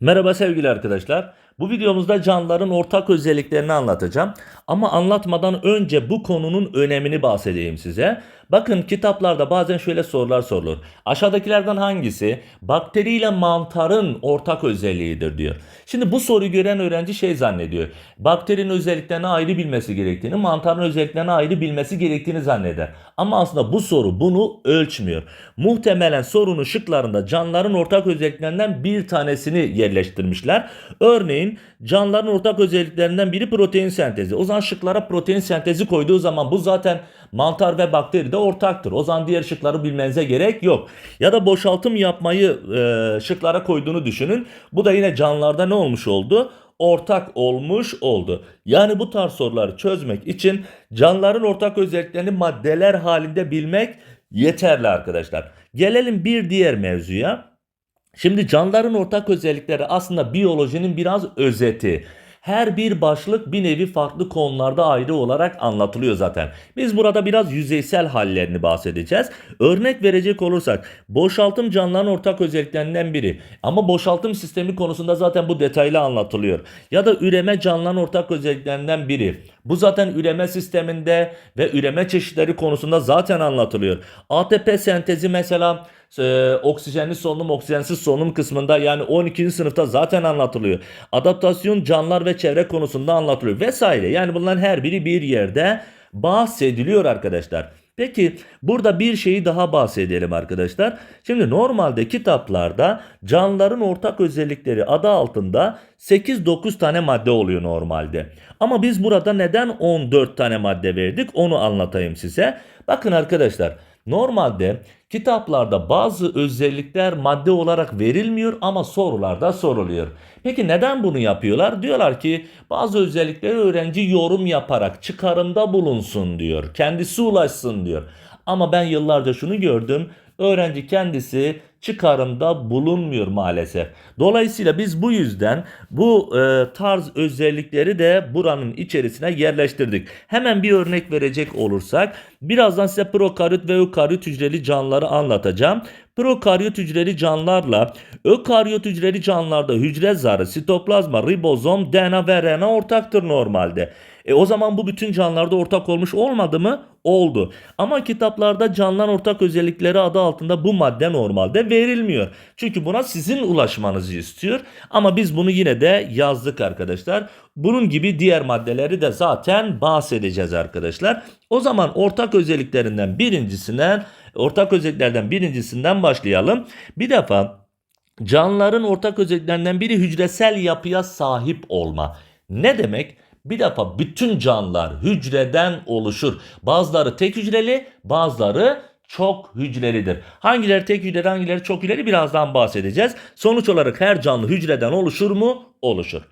Merhaba sevgili arkadaşlar. Bu videomuzda canlıların ortak özelliklerini anlatacağım. Ama anlatmadan önce bu konunun önemini bahsedeyim size. Bakın kitaplarda bazen şöyle sorular sorulur. Aşağıdakilerden hangisi bakteri ile mantarın ortak özelliğidir diyor. Şimdi bu soruyu gören öğrenci şey zannediyor. Bakterinin özelliklerini ayrı bilmesi gerektiğini, mantarın özelliklerini ayrı bilmesi gerektiğini zanneder. Ama aslında bu soru bunu ölçmüyor. Muhtemelen sorunun şıklarında canlıların ortak özelliklerinden bir tanesini yerleştirmişler. Örneğin canlıların ortak özelliklerinden biri protein sentezi. O zaman şıklara protein sentezi koyduğu zaman bu zaten mantar ve bakteri de ortaktır. O zaman diğer şıkları bilmenize gerek yok. Ya da boşaltım yapmayı e, şıklara koyduğunu düşünün. Bu da yine canlılarda ne olmuş oldu? ortak olmuş oldu. Yani bu tarz soruları çözmek için canlıların ortak özelliklerini maddeler halinde bilmek yeterli arkadaşlar. Gelelim bir diğer mevzuya. Şimdi canlıların ortak özellikleri aslında biyolojinin biraz özeti. Her bir başlık bir nevi farklı konularda ayrı olarak anlatılıyor zaten. Biz burada biraz yüzeysel hallerini bahsedeceğiz. Örnek verecek olursak boşaltım canlıların ortak özelliklerinden biri. Ama boşaltım sistemi konusunda zaten bu detaylı anlatılıyor. Ya da üreme canlıların ortak özelliklerinden biri. Bu zaten üreme sisteminde ve üreme çeşitleri konusunda zaten anlatılıyor. ATP sentezi mesela e, oksijenli solunum oksijensiz solunum kısmında yani 12. sınıfta zaten anlatılıyor. Adaptasyon canlılar ve çevre konusunda anlatılıyor vesaire. Yani bunların her biri bir yerde bahsediliyor arkadaşlar. Peki burada bir şeyi daha bahsedelim arkadaşlar. Şimdi normalde kitaplarda canlıların ortak özellikleri adı altında 8-9 tane madde oluyor normalde. Ama biz burada neden 14 tane madde verdik onu anlatayım size. Bakın arkadaşlar Normalde kitaplarda bazı özellikler madde olarak verilmiyor ama sorularda soruluyor. Peki neden bunu yapıyorlar? Diyorlar ki bazı özellikleri öğrenci yorum yaparak çıkarımda bulunsun diyor. Kendisi ulaşsın diyor. Ama ben yıllarca şunu gördüm. Öğrenci kendisi çıkarımda bulunmuyor maalesef. Dolayısıyla biz bu yüzden bu e, tarz özellikleri de buranın içerisine yerleştirdik. Hemen bir örnek verecek olursak birazdan size prokaryot ve ökaryot hücreli canlıları anlatacağım. Prokaryot hücreli canlılarla ökaryot hücreli canlılarda hücre zarı, sitoplazma, ribozom, DNA ve RNA ortaktır normalde. E o zaman bu bütün canlılarda ortak olmuş olmadı mı? Oldu. Ama kitaplarda canlıların ortak özellikleri adı altında bu madde normalde verilmiyor. Çünkü buna sizin ulaşmanızı istiyor. Ama biz bunu yine de yazdık arkadaşlar. Bunun gibi diğer maddeleri de zaten bahsedeceğiz arkadaşlar. O zaman ortak özelliklerinden birincisinden ortak özelliklerden birincisinden başlayalım. Bir defa canlıların ortak özelliklerinden biri hücresel yapıya sahip olma. Ne demek? Bir defa bütün canlılar hücreden oluşur. Bazıları tek hücreli, bazıları çok hücrelidir. Hangileri tek hücreli, hangileri çok hücreli birazdan bahsedeceğiz. Sonuç olarak her canlı hücreden oluşur mu? Oluşur.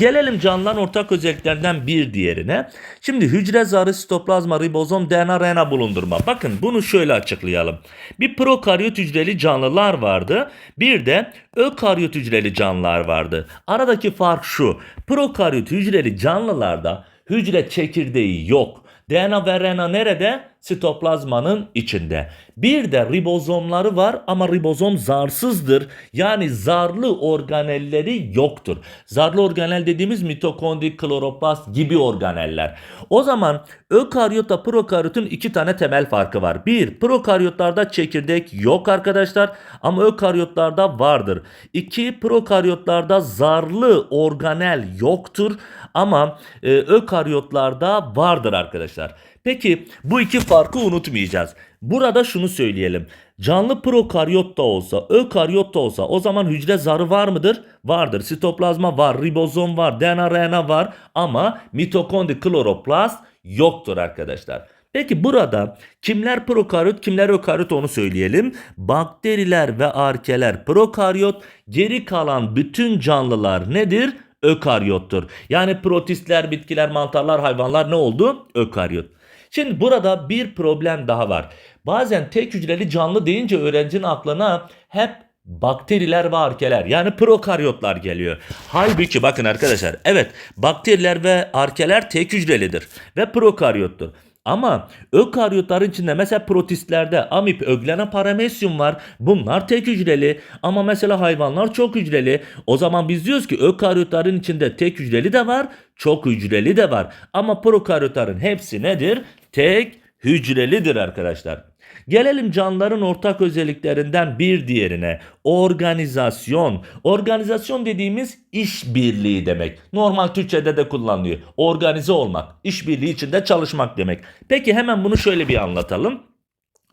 Gelelim canlıların ortak özelliklerinden bir diğerine. Şimdi hücre zarı, sitoplazma, ribozom, DNA, RNA bulundurma. Bakın bunu şöyle açıklayalım. Bir prokaryot hücreli canlılar vardı. Bir de ökaryot hücreli canlılar vardı. Aradaki fark şu. Prokaryot hücreli canlılarda hücre çekirdeği yok. DNA ve RNA nerede? Sitoplazmanın içinde. Bir de ribozomları var ama ribozom zarsızdır. Yani zarlı organelleri yoktur. Zarlı organel dediğimiz mitokondri, kloroplast gibi organeller. O zaman ökaryotla prokaryotun iki tane temel farkı var. Bir, prokaryotlarda çekirdek yok arkadaşlar ama ökaryotlarda vardır. İki, prokaryotlarda zarlı organel yoktur ama e, ökaryotlarda vardır arkadaşlar. Peki bu iki farkı unutmayacağız. Burada şunu söyleyelim. Canlı prokaryot da olsa, ökaryot da olsa o zaman hücre zarı var mıdır? Vardır. Sitoplazma var, ribozom var, DNA, RNA var ama mitokondri, kloroplast yoktur arkadaşlar. Peki burada kimler prokaryot kimler ökaryot onu söyleyelim. Bakteriler ve arkeler prokaryot geri kalan bütün canlılar nedir? Ökaryottur. Yani protistler, bitkiler, mantarlar, hayvanlar ne oldu? Ökaryot. Şimdi burada bir problem daha var. Bazen tek hücreli canlı deyince öğrencinin aklına hep bakteriler ve arkeler yani prokaryotlar geliyor. Halbuki bakın arkadaşlar evet bakteriler ve arkeler tek hücrelidir ve prokaryottur. Ama ökaryotların içinde mesela protistlerde amip, öglena, paramesyum var. Bunlar tek hücreli. Ama mesela hayvanlar çok hücreli. O zaman biz diyoruz ki ökaryotların içinde tek hücreli de var, çok hücreli de var. Ama prokaryotların hepsi nedir? Tek hücrelidir arkadaşlar. Gelelim canlıların ortak özelliklerinden bir diğerine. Organizasyon. Organizasyon dediğimiz işbirliği demek. Normal Türkçe'de de kullanılıyor. Organize olmak, işbirliği içinde çalışmak demek. Peki hemen bunu şöyle bir anlatalım.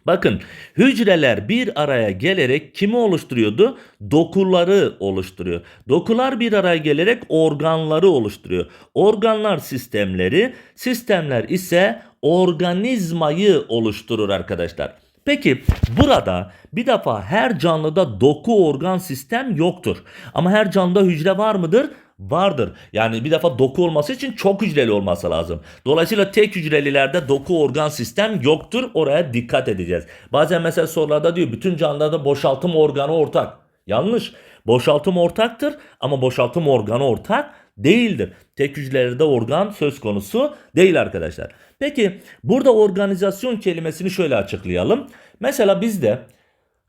Bakın hücreler bir araya gelerek kimi oluşturuyordu? Dokuları oluşturuyor. Dokular bir araya gelerek organları oluşturuyor. Organlar sistemleri, sistemler ise organizmayı oluşturur arkadaşlar. Peki burada bir defa her canlıda doku organ sistem yoktur. Ama her canlıda hücre var mıdır? Vardır. Yani bir defa doku olması için çok hücreli olması lazım. Dolayısıyla tek hücrelilerde doku organ sistem yoktur. Oraya dikkat edeceğiz. Bazen mesela sorularda diyor bütün canlılarda boşaltım organı ortak. Yanlış. Boşaltım ortaktır ama boşaltım organı ortak değildir. Tek hücrelerde organ söz konusu değil arkadaşlar. Peki burada organizasyon kelimesini şöyle açıklayalım. Mesela bizde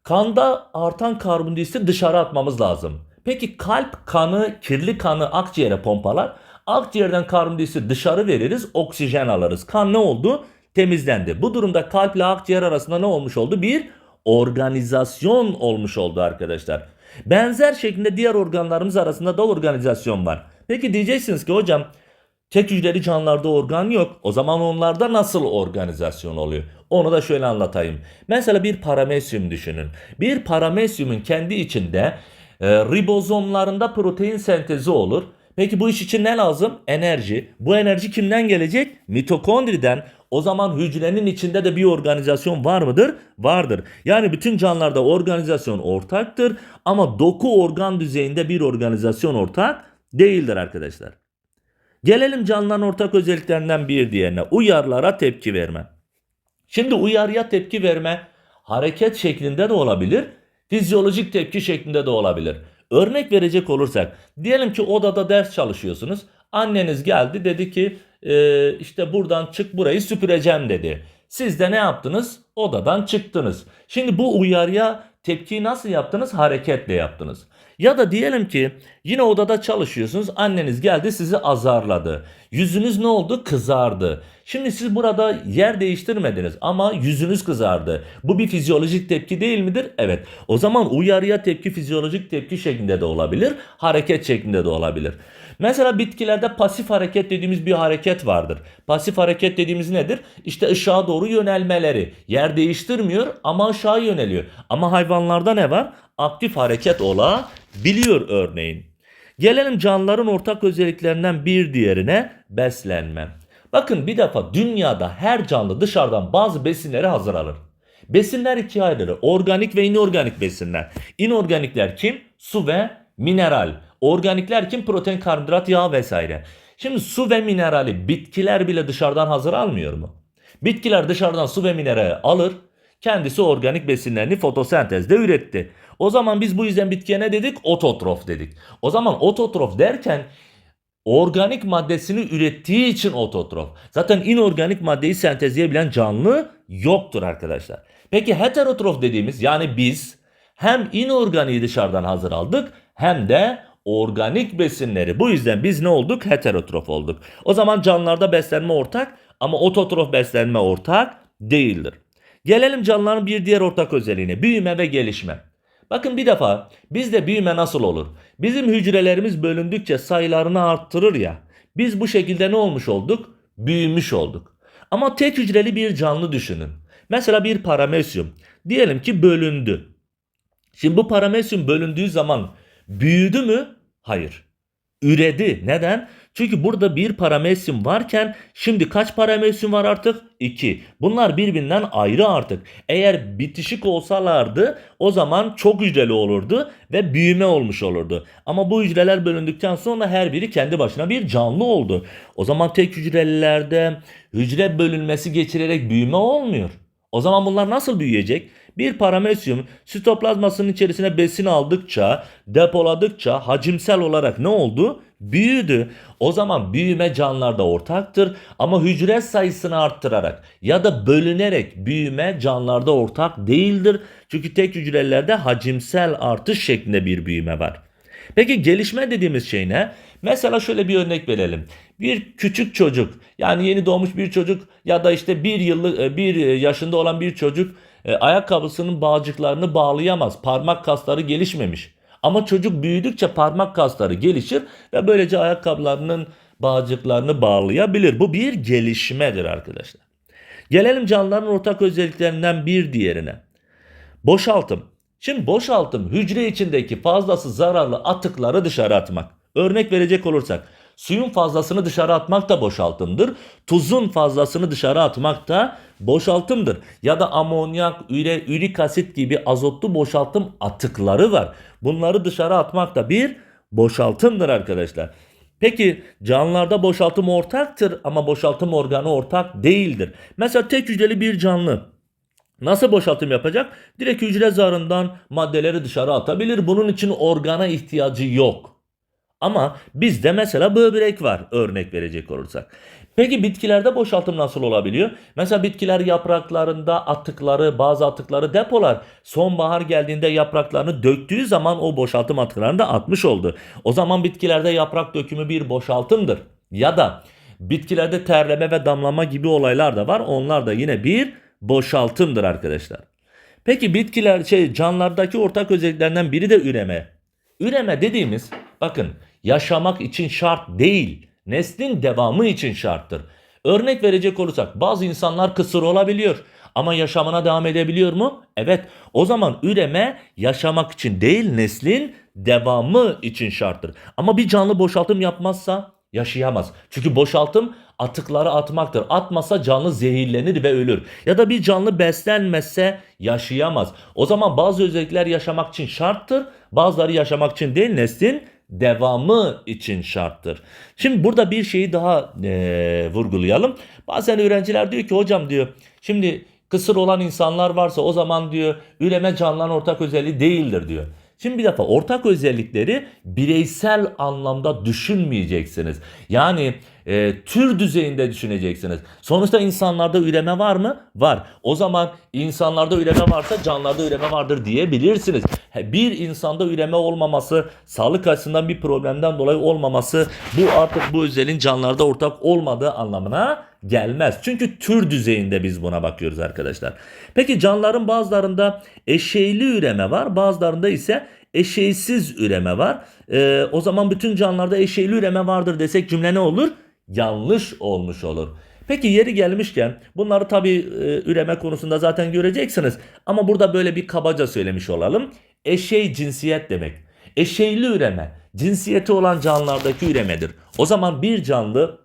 kanda artan karbondioksiti dışarı atmamız lazım. Peki kalp kanı, kirli kanı akciğere pompalar. Akciğerden karbondioksiti dışarı veririz, oksijen alırız. Kan ne oldu? Temizlendi. Bu durumda kalple akciğer arasında ne olmuş oldu? Bir organizasyon olmuş oldu arkadaşlar. Benzer şekilde diğer organlarımız arasında da organizasyon var. Peki diyeceksiniz ki hocam tek hücreli canlılarda organ yok. O zaman onlarda nasıl organizasyon oluyor? Onu da şöyle anlatayım. Mesela bir paramesyum düşünün. Bir paramesyumun kendi içinde e, ribozomlarında protein sentezi olur. Peki bu iş için ne lazım? Enerji. Bu enerji kimden gelecek? Mitokondriden. O zaman hücrenin içinde de bir organizasyon var mıdır? Vardır. Yani bütün canlılarda organizasyon ortaktır ama doku organ düzeyinde bir organizasyon ortak değildir arkadaşlar. Gelelim canlıların ortak özelliklerinden bir diğerine. Uyarılara tepki verme. Şimdi uyarıya tepki verme hareket şeklinde de olabilir, fizyolojik tepki şeklinde de olabilir. Örnek verecek olursak, diyelim ki odada ders çalışıyorsunuz. Anneniz geldi dedi ki "Ee, işte buradan çık burayı süpüreceğim dedi. Siz de ne yaptınız? Odadan çıktınız. Şimdi bu uyarıya tepkiyi nasıl yaptınız? Hareketle yaptınız. Ya da diyelim ki yine odada çalışıyorsunuz. Anneniz geldi sizi azarladı. Yüzünüz ne oldu? Kızardı. Şimdi siz burada yer değiştirmediniz ama yüzünüz kızardı. Bu bir fizyolojik tepki değil midir? Evet. O zaman uyarıya tepki fizyolojik tepki şeklinde de olabilir. Hareket şeklinde de olabilir. Mesela bitkilerde pasif hareket dediğimiz bir hareket vardır. Pasif hareket dediğimiz nedir? İşte ışığa doğru yönelmeleri. Yer değiştirmiyor ama aşağı yöneliyor. Ama hayvanlarda ne var? Aktif hareket olabiliyor örneğin. Gelelim canlıların ortak özelliklerinden bir diğerine beslenme. Bakın bir defa dünyada her canlı dışarıdan bazı besinleri hazır alır. Besinler ikiye ayrılır. Organik ve inorganik besinler. İnorganikler kim? Su ve mineral. Organikler kim? Protein, karbonhidrat, yağ vesaire. Şimdi su ve minerali bitkiler bile dışarıdan hazır almıyor mu? Bitkiler dışarıdan su ve minerali alır. Kendisi organik besinlerini fotosentezde üretti. O zaman biz bu yüzden bitkiye ne dedik? Ototrof dedik. O zaman ototrof derken organik maddesini ürettiği için ototrof. Zaten inorganik maddeyi sentezleyebilen canlı yoktur arkadaşlar. Peki heterotrof dediğimiz yani biz hem inorganiği dışarıdan hazır aldık hem de organik besinleri. Bu yüzden biz ne olduk? Heterotrof olduk. O zaman canlılarda beslenme ortak ama ototrof beslenme ortak değildir. Gelelim canlıların bir diğer ortak özelliğine. Büyüme ve gelişme. Bakın bir defa bizde büyüme nasıl olur? Bizim hücrelerimiz bölündükçe sayılarını arttırır ya. Biz bu şekilde ne olmuş olduk? Büyümüş olduk. Ama tek hücreli bir canlı düşünün. Mesela bir paramesyum. Diyelim ki bölündü. Şimdi bu paramesyum bölündüğü zaman büyüdü mü? Hayır. Üredi. Neden? Çünkü burada bir paramesyum varken şimdi kaç paramesyum var artık? 2. Bunlar birbirinden ayrı artık. Eğer bitişik olsalardı o zaman çok hücreli olurdu ve büyüme olmuş olurdu. Ama bu hücreler bölündükten sonra her biri kendi başına bir canlı oldu. O zaman tek hücrelilerde hücre bölünmesi geçirerek büyüme olmuyor. O zaman bunlar nasıl büyüyecek? Bir paramesyum sitoplazmasının içerisine besin aldıkça, depoladıkça hacimsel olarak ne oldu? Büyüdü. O zaman büyüme canlılarda ortaktır ama hücre sayısını arttırarak ya da bölünerek büyüme canlılarda ortak değildir. Çünkü tek hücrelerde hacimsel artış şeklinde bir büyüme var. Peki gelişme dediğimiz şey ne? Mesela şöyle bir örnek verelim. Bir küçük çocuk yani yeni doğmuş bir çocuk ya da işte bir yıllık bir yaşında olan bir çocuk e, ayakkabısının bağcıklarını bağlayamaz. Parmak kasları gelişmemiş. Ama çocuk büyüdükçe parmak kasları gelişir ve böylece ayakkabılarının bağcıklarını bağlayabilir. Bu bir gelişmedir arkadaşlar. Gelelim canlıların ortak özelliklerinden bir diğerine. Boşaltım. Şimdi boşaltım hücre içindeki fazlası zararlı atıkları dışarı atmak. Örnek verecek olursak suyun fazlasını dışarı atmak da boşaltımdır. Tuzun fazlasını dışarı atmak da boşaltımdır. Ya da amonyak, üre, ürik asit gibi azotlu boşaltım atıkları var. Bunları dışarı atmak da bir boşaltımdır arkadaşlar. Peki canlılarda boşaltım ortaktır ama boşaltım organı ortak değildir. Mesela tek hücreli bir canlı Nasıl boşaltım yapacak? Direkt hücre zarından maddeleri dışarı atabilir. Bunun için organa ihtiyacı yok. Ama bizde mesela böbrek var örnek verecek olursak. Peki bitkilerde boşaltım nasıl olabiliyor? Mesela bitkiler yapraklarında atıkları, bazı atıkları depolar. Sonbahar geldiğinde yapraklarını döktüğü zaman o boşaltım atıklarını da atmış oldu. O zaman bitkilerde yaprak dökümü bir boşaltımdır. Ya da bitkilerde terleme ve damlama gibi olaylar da var. Onlar da yine bir boşaltımdır arkadaşlar. Peki bitkiler şey canlılardaki ortak özelliklerinden biri de üreme. Üreme dediğimiz bakın yaşamak için şart değil. Neslin devamı için şarttır. Örnek verecek olursak bazı insanlar kısır olabiliyor ama yaşamına devam edebiliyor mu? Evet. O zaman üreme yaşamak için değil neslin devamı için şarttır. Ama bir canlı boşaltım yapmazsa yaşayamaz. Çünkü boşaltım atıkları atmaktır. Atmasa canlı zehirlenir ve ölür. Ya da bir canlı beslenmezse yaşayamaz. O zaman bazı özellikler yaşamak için şarttır. Bazıları yaşamak için değil neslin devamı için şarttır. Şimdi burada bir şeyi daha e, vurgulayalım. Bazen öğrenciler diyor ki hocam diyor şimdi kısır olan insanlar varsa o zaman diyor üreme canlıların ortak özelliği değildir diyor. Şimdi bir defa ortak özellikleri bireysel anlamda düşünmeyeceksiniz. Yani e, tür düzeyinde düşüneceksiniz. Sonuçta insanlarda üreme var mı? Var. O zaman insanlarda üreme varsa canlılarda üreme vardır diyebilirsiniz. Bir insanda üreme olmaması, sağlık açısından bir problemden dolayı olmaması bu artık bu özelliğin canlılarda ortak olmadığı anlamına gelmez. Çünkü tür düzeyinde biz buna bakıyoruz arkadaşlar. Peki canlıların bazılarında eşeyli üreme var, bazılarında ise eşeysiz üreme var. Ee, o zaman bütün canlılarda eşeyli üreme vardır desek cümle ne olur? Yanlış olmuş olur. Peki yeri gelmişken bunları tabi e, üreme konusunda zaten göreceksiniz. Ama burada böyle bir kabaca söylemiş olalım. Eşey cinsiyet demek. Eşeyli üreme cinsiyeti olan canlılardaki üremedir. O zaman bir canlı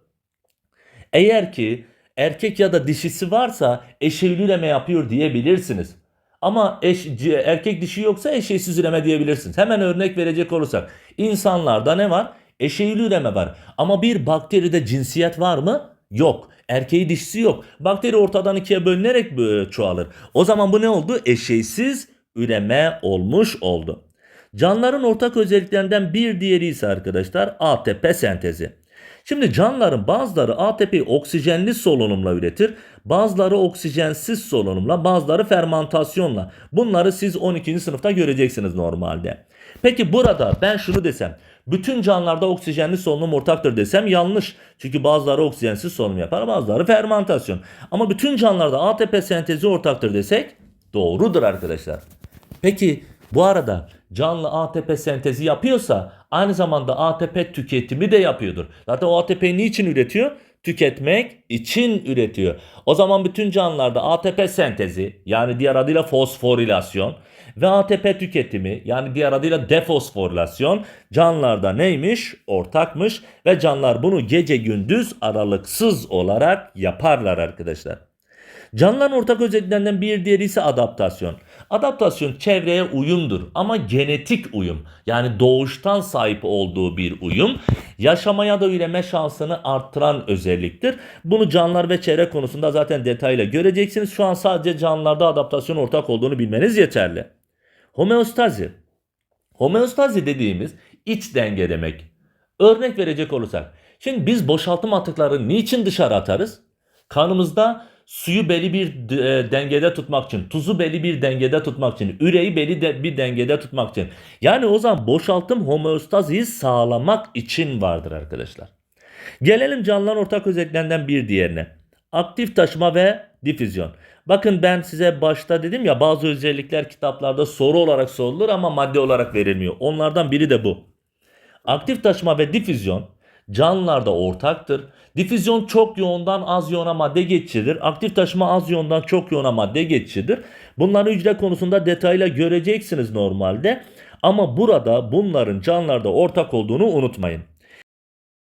eğer ki erkek ya da dişisi varsa eşeyli üreme yapıyor diyebilirsiniz. Ama eş, erkek dişi yoksa eşeğsiz üreme diyebilirsiniz. Hemen örnek verecek olursak insanlarda ne var? Eşeğli üreme var. Ama bir bakteride cinsiyet var mı? Yok. Erkeği dişisi yok. Bakteri ortadan ikiye bölünerek çoğalır. O zaman bu ne oldu? Eşeğsiz üreme olmuş oldu. Canlıların ortak özelliklerinden bir diğeri ise arkadaşlar ATP sentezi. Şimdi canlıların bazıları ATP'yi oksijenli solunumla üretir. Bazıları oksijensiz solunumla, bazıları fermantasyonla. Bunları siz 12. sınıfta göreceksiniz normalde. Peki burada ben şunu desem. Bütün canlılarda oksijenli solunum ortaktır desem yanlış. Çünkü bazıları oksijensiz solunum yapar, bazıları fermantasyon. Ama bütün canlılarda ATP sentezi ortaktır desek doğrudur arkadaşlar. Peki bu arada canlı ATP sentezi yapıyorsa aynı zamanda ATP tüketimi de yapıyordur. Zaten o ATP'yi niçin üretiyor? Tüketmek için üretiyor. O zaman bütün canlılarda ATP sentezi yani diğer adıyla fosforilasyon ve ATP tüketimi yani diğer adıyla defosforilasyon canlılarda neymiş? Ortakmış ve canlılar bunu gece gündüz aralıksız olarak yaparlar arkadaşlar. Canlıların ortak özelliklerinden bir diğeri ise adaptasyon. Adaptasyon çevreye uyumdur ama genetik uyum. Yani doğuştan sahip olduğu bir uyum. Yaşamaya da üreme şansını arttıran özelliktir. Bunu canlılar ve çevre konusunda zaten detayla göreceksiniz. Şu an sadece canlılarda adaptasyon ortak olduğunu bilmeniz yeterli. Homeostazi. Homeostazi dediğimiz iç denge demek. Örnek verecek olursak. Şimdi biz boşaltım atıkları niçin dışarı atarız? Kanımızda suyu belli bir e, dengede tutmak için, tuzu belli bir dengede tutmak için, üreyi belli de bir dengede tutmak için. Yani o zaman boşaltım homeostaziyi sağlamak için vardır arkadaşlar. Gelelim canlıların ortak özelliklerinden bir diğerine. Aktif taşıma ve difüzyon. Bakın ben size başta dedim ya bazı özellikler kitaplarda soru olarak sorulur ama madde olarak verilmiyor. Onlardan biri de bu. Aktif taşıma ve difüzyon canlılarda ortaktır. Difüzyon çok yoğundan az yoğuna madde geçicidir. Aktif taşıma az yoğundan çok yoğuna madde geçicidir. Bunları hücre konusunda detayla göreceksiniz normalde. Ama burada bunların canlılarda ortak olduğunu unutmayın.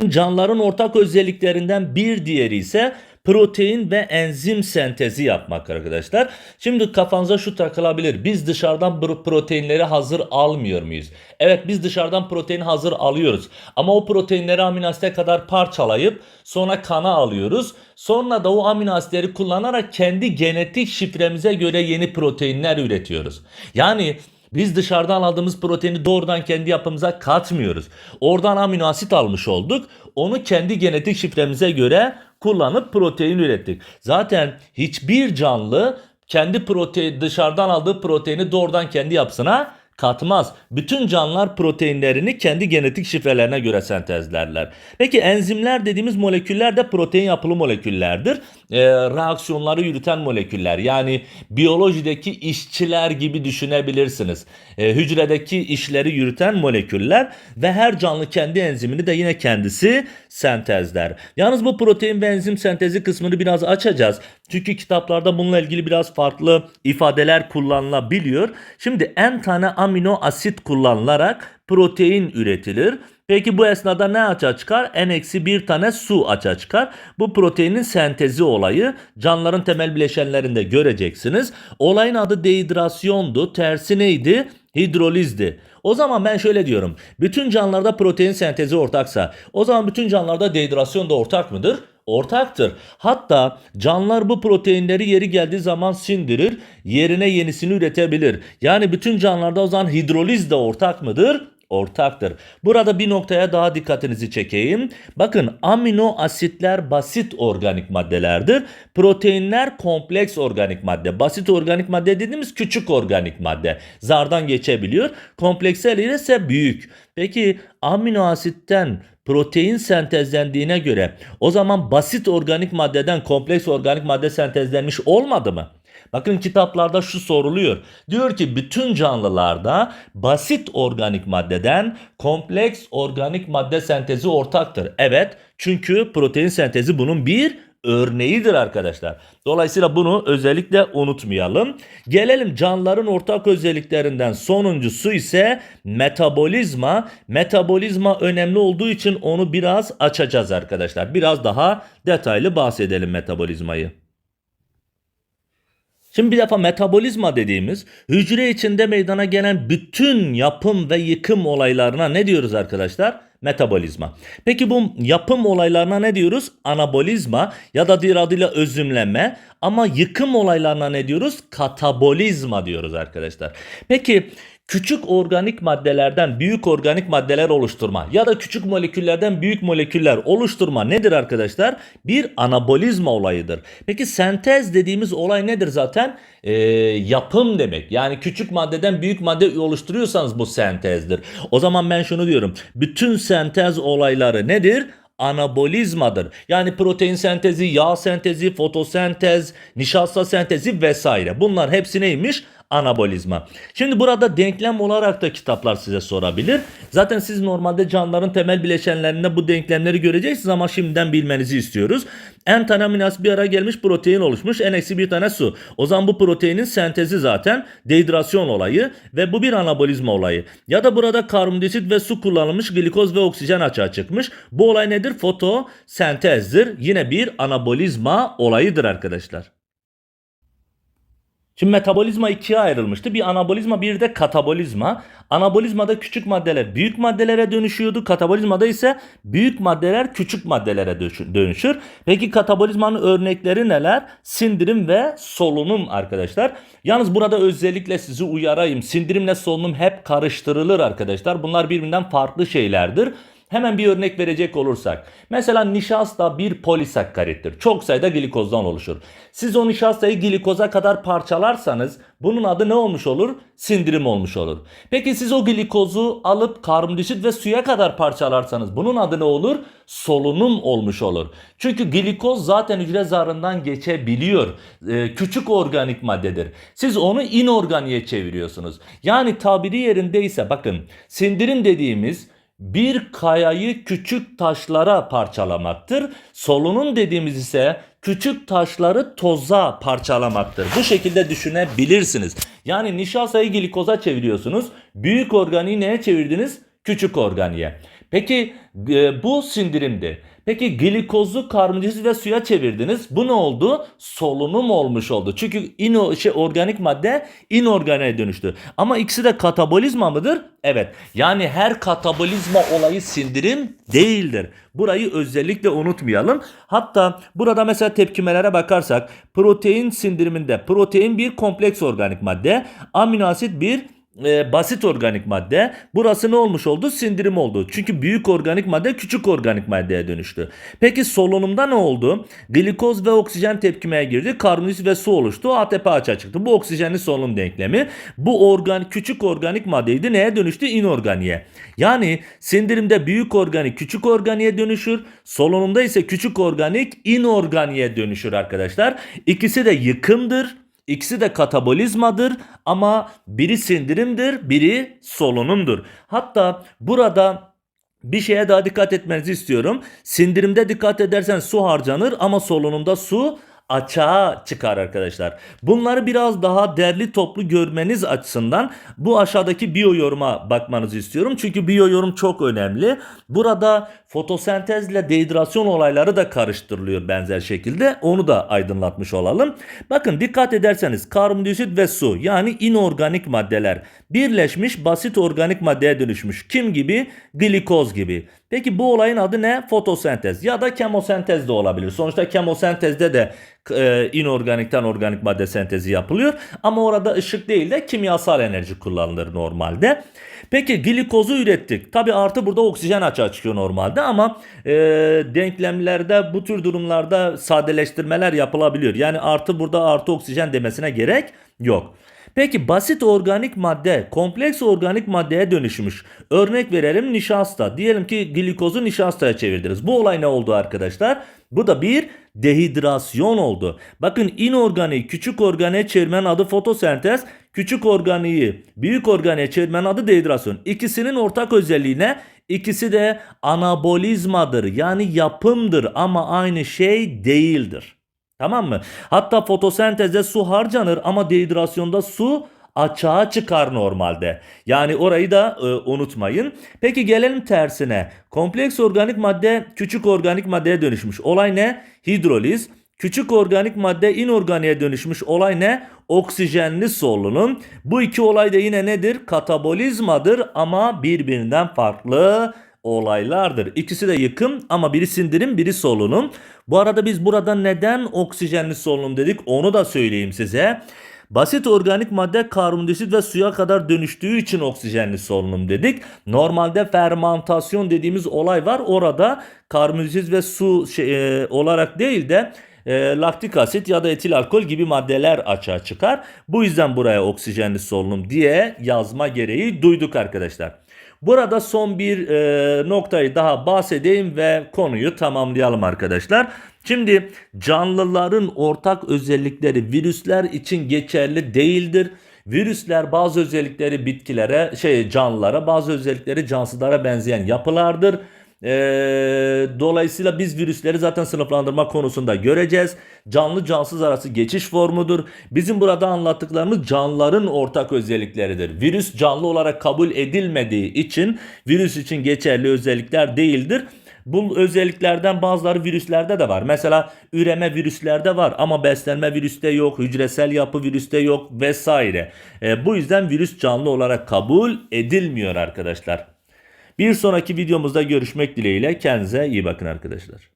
Canlıların ortak özelliklerinden bir diğeri ise protein ve enzim sentezi yapmak arkadaşlar. Şimdi kafanıza şu takılabilir. Biz dışarıdan pro- proteinleri hazır almıyor muyuz? Evet biz dışarıdan protein hazır alıyoruz. Ama o proteinleri amino asite kadar parçalayıp sonra kana alıyoruz. Sonra da o amino kullanarak kendi genetik şifremize göre yeni proteinler üretiyoruz. Yani biz dışarıdan aldığımız proteini doğrudan kendi yapımıza katmıyoruz. Oradan amino asit almış olduk. Onu kendi genetik şifremize göre kullanıp protein ürettik. Zaten hiçbir canlı kendi protein dışarıdan aldığı proteini doğrudan kendi yapısına katmaz. Bütün canlılar proteinlerini kendi genetik şifrelerine göre sentezlerler. Peki enzimler dediğimiz moleküller de protein yapılı moleküllerdir. Ee, reaksiyonları yürüten moleküller. Yani biyolojideki işçiler gibi düşünebilirsiniz. Ee, hücredeki işleri yürüten moleküller ve her canlı kendi enzimini de yine kendisi sentezler. Yalnız bu protein ve enzim sentezi kısmını biraz açacağız. Çünkü kitaplarda bununla ilgili biraz farklı ifadeler kullanılabiliyor. Şimdi en tane amino asit kullanılarak protein üretilir. Peki bu esnada ne açığa çıkar? N-1 tane su açığa çıkar. Bu proteinin sentezi olayı canlıların temel bileşenlerinde göreceksiniz. Olayın adı dehidrasyondu. Tersi neydi? Hidrolizdi. O zaman ben şöyle diyorum. Bütün canlılarda protein sentezi ortaksa o zaman bütün canlılarda dehidrasyon da ortak mıdır? Ortaktır. Hatta canlılar bu proteinleri yeri geldiği zaman sindirir, yerine yenisini üretebilir. Yani bütün canlılarda o zaman hidroliz de ortak mıdır? Ortaktır. Burada bir noktaya daha dikkatinizi çekeyim. Bakın amino asitler basit organik maddelerdir. Proteinler kompleks organik madde. Basit organik madde dediğimiz küçük organik madde. Zardan geçebiliyor. Kompleksler ise büyük. Peki amino asitten protein sentezlendiğine göre o zaman basit organik maddeden kompleks organik madde sentezlenmiş olmadı mı? Bakın kitaplarda şu soruluyor. Diyor ki bütün canlılarda basit organik maddeden kompleks organik madde sentezi ortaktır. Evet çünkü protein sentezi bunun bir örneğidir arkadaşlar. Dolayısıyla bunu özellikle unutmayalım. Gelelim canlıların ortak özelliklerinden sonuncusu ise metabolizma. Metabolizma önemli olduğu için onu biraz açacağız arkadaşlar. Biraz daha detaylı bahsedelim metabolizmayı. Şimdi bir defa metabolizma dediğimiz hücre içinde meydana gelen bütün yapım ve yıkım olaylarına ne diyoruz arkadaşlar? Metabolizma. Peki bu yapım olaylarına ne diyoruz? Anabolizma ya da diğer adıyla özümleme ama yıkım olaylarına ne diyoruz? Katabolizma diyoruz arkadaşlar. Peki küçük organik maddelerden büyük organik maddeler oluşturma ya da küçük moleküllerden büyük moleküller oluşturma nedir arkadaşlar? Bir anabolizma olayıdır. Peki sentez dediğimiz olay nedir zaten? Ee, yapım demek. Yani küçük maddeden büyük madde oluşturuyorsanız bu sentezdir. O zaman ben şunu diyorum. Bütün sentez olayları nedir? Anabolizmadır. Yani protein sentezi, yağ sentezi, fotosentez, nişasta sentezi vesaire. Bunlar hepsi neymiş? Anabolizma. Şimdi burada denklem olarak da kitaplar size sorabilir. Zaten siz normalde canlıların temel bileşenlerinde bu denklemleri göreceksiniz ama şimdiden bilmenizi istiyoruz. N tane amino asit bir ara gelmiş protein oluşmuş. N eksi bir tane su. O zaman bu proteinin sentezi zaten dehidrasyon olayı ve bu bir anabolizma olayı. Ya da burada karbondioksit ve su kullanılmış glikoz ve oksijen açığa çıkmış. Bu olay nedir? Fotosentezdir. Yine bir anabolizma olayıdır arkadaşlar. Şimdi metabolizma ikiye ayrılmıştı. Bir anabolizma bir de katabolizma. Anabolizmada küçük maddeler büyük maddelere dönüşüyordu. Katabolizmada ise büyük maddeler küçük maddelere dönüşü- dönüşür. Peki katabolizmanın örnekleri neler? Sindirim ve solunum arkadaşlar. Yalnız burada özellikle sizi uyarayım. Sindirimle solunum hep karıştırılır arkadaşlar. Bunlar birbirinden farklı şeylerdir. Hemen bir örnek verecek olursak. Mesela nişasta bir polisakkarittir. Çok sayıda glikozdan oluşur. Siz o nişastayı glikoza kadar parçalarsanız bunun adı ne olmuş olur? Sindirim olmuş olur. Peki siz o glikozu alıp karbondioksit ve suya kadar parçalarsanız bunun adı ne olur? Solunum olmuş olur. Çünkü glikoz zaten hücre zarından geçebiliyor. Ee, küçük organik maddedir. Siz onu inorganiye çeviriyorsunuz. Yani tabiri yerindeyse bakın sindirim dediğimiz bir kayayı küçük taşlara parçalamaktır. Solunum dediğimiz ise küçük taşları toza parçalamaktır. Bu şekilde düşünebilirsiniz. Yani nişastayı glikoza çeviriyorsunuz. Büyük organiği neye çevirdiniz? Küçük organiğe. Peki e, bu sindirimdi. Peki glikozu karbondioksit ve suya çevirdiniz. Bu ne oldu? Solunum olmuş oldu. Çünkü ino, şey, organik madde inorganiğe dönüştü. Ama ikisi de katabolizma mıdır? Evet. Yani her katabolizma olayı sindirim değildir. Burayı özellikle unutmayalım. Hatta burada mesela tepkimelere bakarsak protein sindiriminde protein bir kompleks organik madde, amino asit bir e, basit organik madde. Burası ne olmuş oldu? Sindirim oldu. Çünkü büyük organik madde küçük organik maddeye dönüştü. Peki solunumda ne oldu? Glikoz ve oksijen tepkimeye girdi. Karbondioksit ve su oluştu. ATP açığa çıktı. Bu oksijenli solunum denklemi. Bu organ küçük organik maddeydi. Neye dönüştü? İnorganiğe. Yani sindirimde büyük organik küçük organiğe dönüşür. Solunumda ise küçük organik inorganiğe dönüşür arkadaşlar. İkisi de yıkımdır. İkisi de katabolizmadır ama biri sindirimdir, biri solunumdur. Hatta burada bir şeye daha dikkat etmenizi istiyorum. Sindirimde dikkat edersen su harcanır ama solunumda su açığa çıkar arkadaşlar. Bunları biraz daha derli toplu görmeniz açısından bu aşağıdaki biyo yoruma bakmanızı istiyorum. Çünkü biyo yorum çok önemli. Burada fotosentezle dehidrasyon olayları da karıştırılıyor benzer şekilde. Onu da aydınlatmış olalım. Bakın dikkat ederseniz karbondioksit ve su yani inorganik maddeler birleşmiş basit organik maddeye dönüşmüş. Kim gibi? Glikoz gibi. Peki bu olayın adı ne? Fotosentez ya da kemosentez de olabilir. Sonuçta kemosentezde de e, inorganikten organik madde sentezi yapılıyor. Ama orada ışık değil de kimyasal enerji kullanılır normalde. Peki glikozu ürettik. Tabi artı burada oksijen açığa çıkıyor normalde ama e, denklemlerde bu tür durumlarda sadeleştirmeler yapılabiliyor. Yani artı burada artı oksijen demesine gerek yok. Peki basit organik madde kompleks organik maddeye dönüşmüş. Örnek verelim nişasta. Diyelim ki glikozu nişastaya çevirdiniz. Bu olay ne oldu arkadaşlar? Bu da bir dehidrasyon oldu. Bakın inorganiği küçük organiğe çevirmenin adı fotosentez. Küçük organiği büyük organiğe çevirmenin adı dehidrasyon. İkisinin ortak özelliği ne? İkisi de anabolizmadır. Yani yapımdır ama aynı şey değildir. Tamam mı? Hatta fotosentezde su harcanır ama dehidrasyonda su açığa çıkar normalde. Yani orayı da e, unutmayın. Peki gelelim tersine. Kompleks organik madde küçük organik maddeye dönüşmüş. Olay ne? Hidroliz. Küçük organik madde inorganiğe dönüşmüş. Olay ne? Oksijenli solunum. Bu iki olay da yine nedir? Katabolizmadır ama birbirinden farklı olaylardır. İkisi de yıkım ama biri sindirim biri solunum. Bu arada biz burada neden oksijenli solunum dedik onu da söyleyeyim size. Basit organik madde karbondioksit ve suya kadar dönüştüğü için oksijenli solunum dedik. Normalde fermantasyon dediğimiz olay var. Orada karbondioksit ve su şey, e, olarak değil de e, laktik asit ya da etil alkol gibi maddeler açığa çıkar. Bu yüzden buraya oksijenli solunum diye yazma gereği duyduk arkadaşlar. Burada son bir e, noktayı daha bahsedeyim ve konuyu tamamlayalım arkadaşlar. Şimdi canlıların ortak özellikleri virüsler için geçerli değildir. Virüsler bazı özellikleri bitkilere, şey canlılara, bazı özellikleri cansızlara benzeyen yapılardır. Ee, dolayısıyla biz virüsleri zaten sınıflandırma konusunda göreceğiz. Canlı cansız arası geçiş formudur. Bizim burada anlattıklarımız canlıların ortak özellikleridir. Virüs canlı olarak kabul edilmediği için virüs için geçerli özellikler değildir. Bu özelliklerden bazıları virüslerde de var. Mesela üreme virüslerde var ama beslenme virüste yok, hücresel yapı virüste yok vesaire. E, bu yüzden virüs canlı olarak kabul edilmiyor arkadaşlar. Bir sonraki videomuzda görüşmek dileğiyle kendinize iyi bakın arkadaşlar.